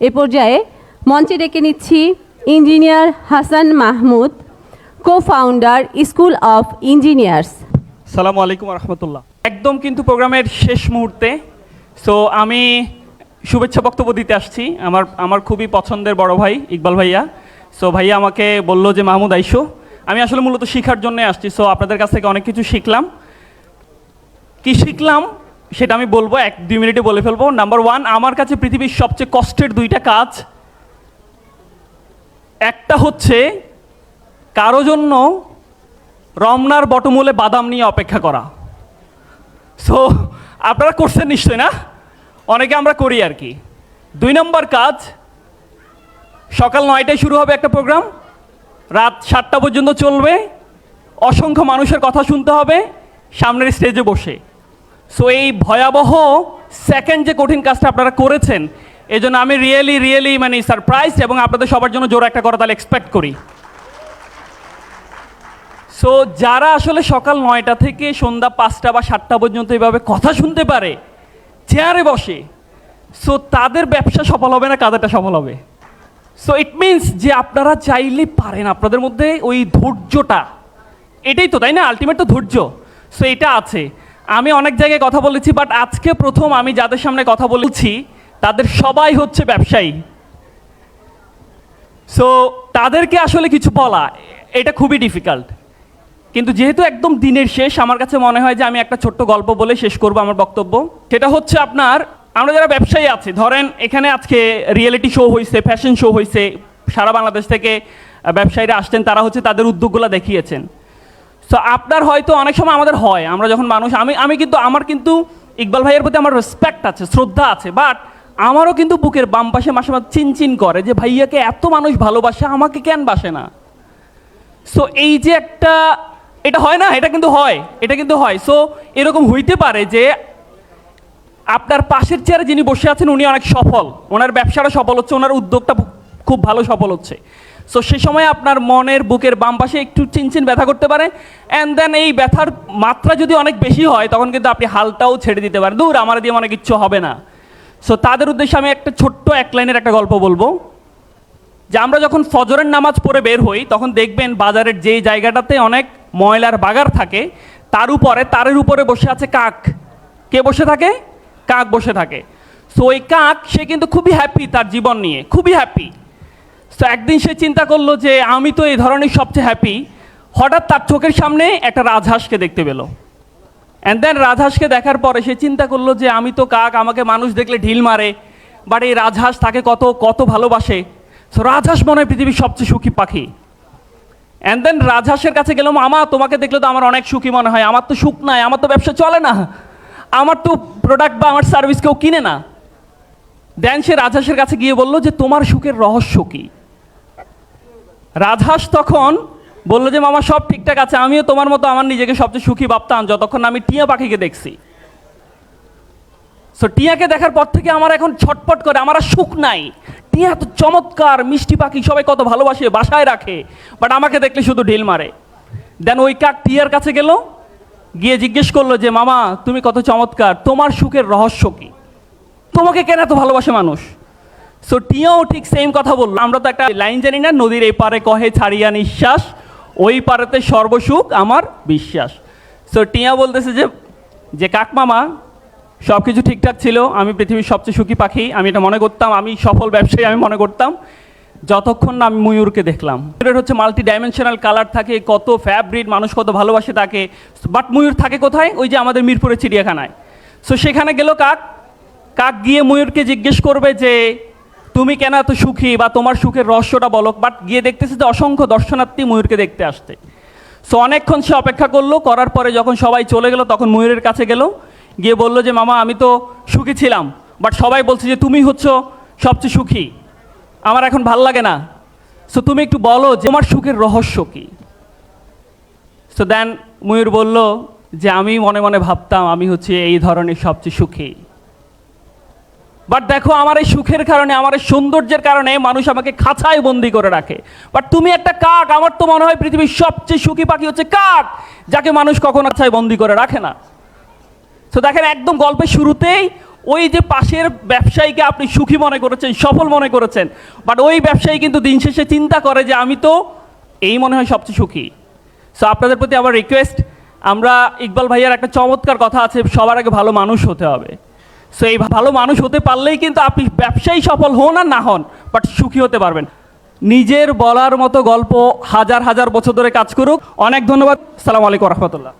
এ পর্যায়ে মঞ্চে ডেকে নিচ্ছি engineer Hasan Mahmud co founder school of engineers সালামু আলাইকুম রহমতুল্লাহ। একদম কিন্তু প্রোগ্রামের শেষ মুহূর্তে সো আমি শুভেচ্ছা বক্তব্য দিতে আসছি আমার আমার খুবই পছন্দের বড় ভাই ইকবাল ভাইয়া। সো ভাইয়া আমাকে বলল যে, মাহমুদ, আইসো। আমি আসলে মূলত শিখার জন্য আসছি সো আপনাদের কাছ থেকে অনেক কিছু শিখলাম। কি শিখলাম? সেটা আমি বলব, এক দুই মিনিটে বলে ফেলব। নাম্বার ওয়ান আমার কাছে পৃথিবীর সবচেয়ে কষ্টের দুইটা কাজ। একটা হচ্ছে, কারও জন্য রমনার বটমূলে বাদাম নিয়ে অপেক্ষা করা। সো আপনারা করছেন নিশ্চয় না? অনেকে আমরা করি আর কি। দুই নম্বর কাজ, সকাল নয়টায় শুরু হবে একটা প্রোগ্রাম। রাত সাতটা পর্যন্ত চলবে। অসংখ্য মানুষের কথা শুনতে হবে। সামনের স্টেজে বসে। সো এই ভয়াবহ সেকেন্ড যে কঠিন কাজটা আপনারা করেছেন এই জন্য আমি রিয়েলি রিয়েলি মানে সারপ্রাইজ এবং আপনাদের সবার জন্য জোর একটা করা তাহলে এক্সপেক্ট করি। সো যারা আসলে সকাল নয়টা থেকে সন্ধ্যা পাঁচটা বা সাতটা পর্যন্ত এভাবে কথা শুনতে পারে চেয়ারে বসে সো তাদের ব্যবসা সফল হবে না কাদেরটা সফল হবে? সো ইট মিনস যে আপনারা চাইলে পারেন, আপনাদের মধ্যে ওই ধৈর্যটা, এটাই তো, তাই না? আলটিমেট তো ধৈর্য। সো এটা আছে। আমি অনেক জায়গায় কথা বলেছি বাট আজকে প্রথম আমি যাদের সামনে কথা বলেছি, তাদের সবাই হচ্ছে ব্যবসায়ী। সো তাদেরকে আসলে কিছু বলা, এটা খুবই ডিফিকাল্ট কিন্তু যেহেতু একদম দিনের শেষ, আমার কাছে মনে হয় যে আমি একটা ছোট্ট গল্প বলে শেষ করব আমার বক্তব্য। সেটা হচ্ছে আপনার, আমরা যারা ব্যবসায়ী আছি, ধরেন এখানে আজকে রিয়েলিটি শো হয়েছে ফ্যাশন শো হয়েছে সারা বাংলাদেশ থেকে ব্যবসায়ীরা আসছেন, তারা হচ্ছে তাদের উদ্যোগগুলো দেখিয়েছেন। সো আপনার হয়তো অনেক সময় আমাদের হয়, আমরা যখন মানুষ, আমি আমি কিন্তু, আমার কিন্তু ইকবাল ভাইয়ের প্রতি আমার রেসপেক্ট আছে, শ্রদ্ধা আছে বাট আমারও কিন্তু বুকের বাম পাশে মাসে মাঝে চিনচিন করে যে ভাইয়াকে এত মানুষ ভালোবাসে, আমাকে কেন বাসে না? সো এই যে একটা, এটা হয় না, এটা কিন্তু হয়, এটা কিন্তু হয়। সো এরকম হইতে পারে যে আপনার পাশের চেয়ারে যিনি বসে আছেন, উনি অনেক সফল, ওনার ব্যবসাটা সফল হচ্ছে, ওনার উদ্যোগটা খুব ভালো সফল হচ্ছে। সো সে সময় আপনার মনের বুকের বাম পাশে একটু চিনচিন ব্যথা করতে পারে। অ্যান্ড দেন এই ব্যথার মাত্রা যদি অনেক বেশি হয়, তখন কিন্তু আপনি হালটাও ছেড়ে দিতে পারেন। দূর, আমার দিয়ে অনেক কিচ্ছু হবে না। সো তাদের উদ্দেশ্যে আমি একটা ছোট্ট এক লাইনের একটা গল্প বলব। যে আমরা যখন ফজরের নামাজ পড়ে বের হই, তখন দেখবেন বাজারের যেই জায়গাটাতে অনেক ময়লার বাগার থাকে, তার উপরে, তারের উপরে বসে আছে কাক। কে বসে থাকে? কাক বসে থাকে। সো ওই কাক, সে কিন্তু খুবই হ্যাপি তার জীবন নিয়ে। খুবই হ্যাপি সো একদিন সে চিন্তা করল যে আমি তো এই ধরনের সবচেয়ে হ্যাপি হঠাৎ তার চোখের সামনে একটা রাজহাঁসকে দেখতে পেল। অ্যান্ড দেন রাজহাঁসকে দেখার পরে সে চিন্তা করল যে আমি তো কাক, আমাকে মানুষ দেখলে ঢিল মারে বাট এই রাজহাঁস তাকে কত কত ভালোবাসে। সো রাজহাঁস মনে হয় পৃথিবীর সবচেয়ে সুখী পাখি। অ্যান্ড দেন রাজহাঁসের কাছে গেলাম, আমা, তোমাকে দেখলে তো আমার অনেক সুখী মনে হয়। আমার তো সুখ নাই, আমার তো ব্যবসা চলে না। আমার তো প্রোডাক্ট বা আমার সার্ভিস কেউ কিনে না। দেন সে রাজহাঁসের কাছে গিয়ে বলল যে, তোমার সুখের রহস্য কী? রাজহাঁস তখন বলল যে, মামা, সব ঠিকঠাক আছে। আমিও তোমার মতো আমার নিজেকে সবচেয়ে সুখী ভাবতাম যতক্ষণ আমি টিয়া পাখিকে দেখছি। সো টিয়াকে দেখার পর থেকে আমার এখন ছটপট করে, আমার আর সুখ নাই। টিয়া এত চমৎকার, মিষ্টি পাখি, সবাই কত ভালোবাসে, বাসায় রাখে। বাট আমাকে দেখলে শুধু ঢিল মারে। দেন ওই কাক টিয়ার কাছে গেল, গিয়ে জিজ্ঞেস করল যে, মামা, তুমি কত চমৎকার। তোমার সুখের রহস্য কি? তোমাকে কেন এত ভালোবাসে মানুষ? সো টিয়াও ঠিক সেম কথা বলল। আমরা তো একটা লাইন জানি না, নদীর এই পারে কহে ছাড়িয়া নিঃশ্বাস, ওই পারেতে সর্বসুখ আমার বিশ্বাস। সো টিয়া বলতেছে যে যে কাক মামা সব কিছু ঠিকঠাক ছিল, আমি পৃথিবীর সবচেয়ে সুখী পাখি, আমি এটা মনে করতাম, আমি সফল ব্যবসায়ী, আমি মনে করতাম। যতক্ষণ না আমি ময়ূরকে দেখলাম। ময়ূরের হচ্ছে মাল্টি ডাইমেনশনাল কালার থাকে, কত ফ্যাব্রিক মানুষ কত ভালোবাসে তাকে। বাট ময়ূর থাকে কোথায়? ওই যে আমাদের মিরপুরের চিড়িয়াখানায়। সো সেখানে গেল কাক। কাক গিয়ে ময়ূরকে জিজ্ঞেস করবে যে তুমি কেন এত সুখী বা তোমার সুখের রহস্যটা বলো? বাট গিয়ে দেখতেছে যে অসংখ্য দর্শনার্থী ময়ূরকে দেখতে আসতে সো অনেকক্ষণ সে অপেক্ষা করল, করার পরে যখন সবাই চলে গেল, তখন ময়ূরের কাছে গেল, গিয়ে বলল যে, মামা, আমি তো সুখী ছিলাম বাট সবাই বলছে যে, তুমি হচ্ছ সবচেয়ে সুখী। আমার এখন ভালো লাগে না। সো তুমি একটু বলো যে, তোমার সুখের রহস্য কি? সো দেন ময়ূর বলল যে, আমি মনে মনে ভাবতাম আমি হচ্ছে এই ধরনের সবচেয়ে সুখী। বাট দেখো, আমার এই সুখের কারণে, আমার এই সৌন্দর্যের কারণে মানুষ আমাকে খাঁচায় বন্দি করে রাখে। বাট তুমি একটা কাক, আমার তো মনে হয় পৃথিবীর সবচেয়ে সুখী পাখি হচ্ছে কাক, যাকে মানুষ কখনো খাঁচায় বন্দি করে রাখে না। তো দেখেন, একদম গল্পের শুরুতেই ওই যে পাশের ব্যবসায়ীকে আপনি সুখী মনে করেছেন, সফল মনে করেছেন বাট ওই ব্যবসায়ী কিন্তু দিন শেষে চিন্তা করে যে আমি তো এই মনে হয় সবচেয়ে সুখী। সো আপনাদের প্রতি আমার রিকোয়েস্ট আমরা ইকবাল ভাইয়ার একটা চমৎকার কথা আছে, সবার আগে ভালো মানুষ হতে হবে। সো এই ভালো মানুষ হতে পারলেই কিন্তু আপনি ব্যবসায়ী সফল হন আর না হন বাট সুখী হতে পারবেন। নিজের বলার মতো গল্প হাজার হাজার বছর ধরে কাজ করুক। অনেক ধন্যবাদ। সালাম আলাইকুম রহমতুল্লাহ।